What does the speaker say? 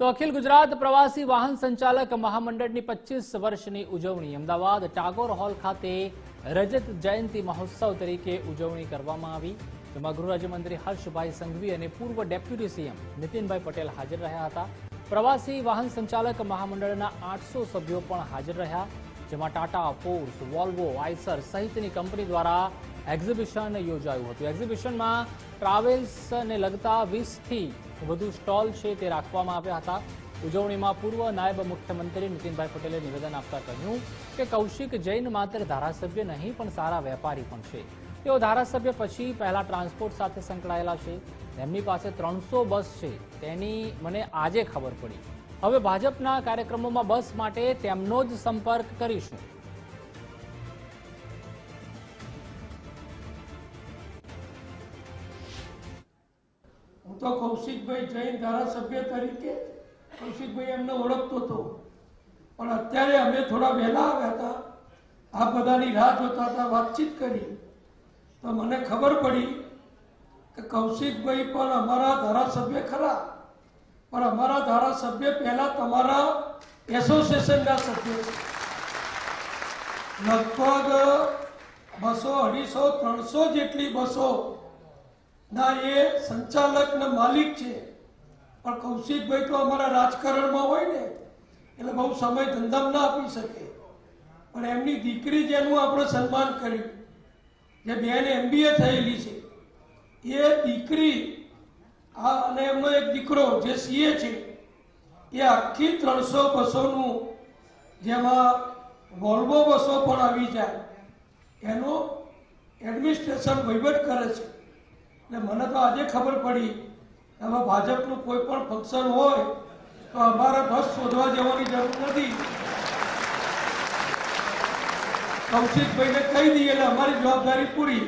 તો અખિલ ગુજરાત પ્રવાસી વાહન સંચાલક મહામંડળની પચીસ વર્ષની ઉજવણી. અમદાવાદ ટાગોર હોલ ખાતે રજત જયંતિ મહોત્સવ તરીકે ઉજવણી કરવામાં આવી. જેમાં ગૃહ રાજ્યમંત્રી હર્ષભાઈ સંઘવી અને પૂર્વ ડેપ્યુટી સીએમ નીતિનભાઈ પટેલ હાજર રહ્યા હતા. પ્રવાસી વાહન સંચાલક મહામંડળના આઠસો સભ્યો પણ હાજર રહ્યા. જેમાં ટાટા ફોર્સ વોલ્વો, આઈસર સહિતની કંપની દ્વારા એક્ઝિબિશન યોજાયું હતું. એક્ઝિબિશનમાં ટ્રાવેલ્સને લગતા વીસથી વધુ સ્ટોલ છે તે રાખવામાં આવ્યા હતા. ઉજવણીમાં પૂર્વ નાયબ મુખ્યમંત્રી નીતિનભાઈ પટેલે નિવેદન આપતા કહ્યું કે કૌશિક જૈન માત્ર ધારાસભ્ય નહીં, પણ સારા વેપારી પણ છે. તેઓ ધારાસભ્ય પછી પહેલા ટ્રાન્સપોર્ટ સાથે સંકળાયેલા છે. તેમની પાસે ત્રણસો બસ છે. તેની મને આજે ખબર પડી. હવે ભાજપના કાર્યક્રમોમાં બસ માટે તેમનો જ સંપર્ક કરીશું. હું તો કૌશિકભાઈ જૈન ધારાસભ્ય તરીકે કૌશિકભાઈ એમને ઓળખતો હતો. પણ અત્યારે અમે થોડા વહેલા આવ્યા હતા. આ બધાની રાહ જોતા હતા, વાતચીત કરી. તો મને ખબર પડી કે કૌશિકભાઈ પણ અમારા ધારાસભ્ય ખરા. પણ અમારા ધારાસભ્ય પહેલા તમારા એસોસિએશનના સભ્ય લગભગ બસો અઢીસો, ત્રણસો જેટલી બસો ના, એ સંચાલક ને માલિક છે. પણ કૌશિકભાઈ તો અમારા રાજકારણમાં હોય ને, એટલે બહુ સમય ધંધામાં ના આપી શકે. પણ એમની દીકરી જેનું આપણે સન્માન કર્યું, જે બેન એમબીએ થયેલી છે, એ દીકરી, આ અને એમનો એક દીકરો જે સીએ છે, એ આખી ત્રણસો બસોનું, જેમાં વોલ્વો બસો પણ આવી જાય. એનું એડમિનિસ્ટ્રેશન વહીવટ કરે છે. એટલે મને તો આજે ખબર પડી. એમાં ભાજપનું કોઈ પણ ફંક્શન હોય, તો અમારે બસ શોધવા જવાની જરૂર નથી. કૌશિકભાઈને કહી દઈએ એટલે અમારી જવાબદારી પૂરી.